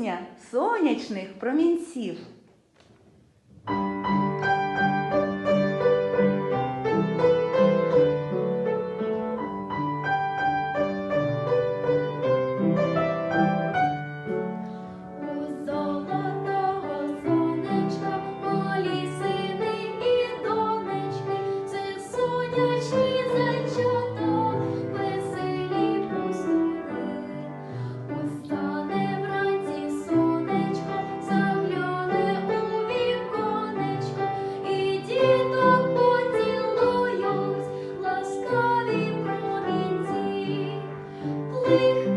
пісня сонячних промінців. You.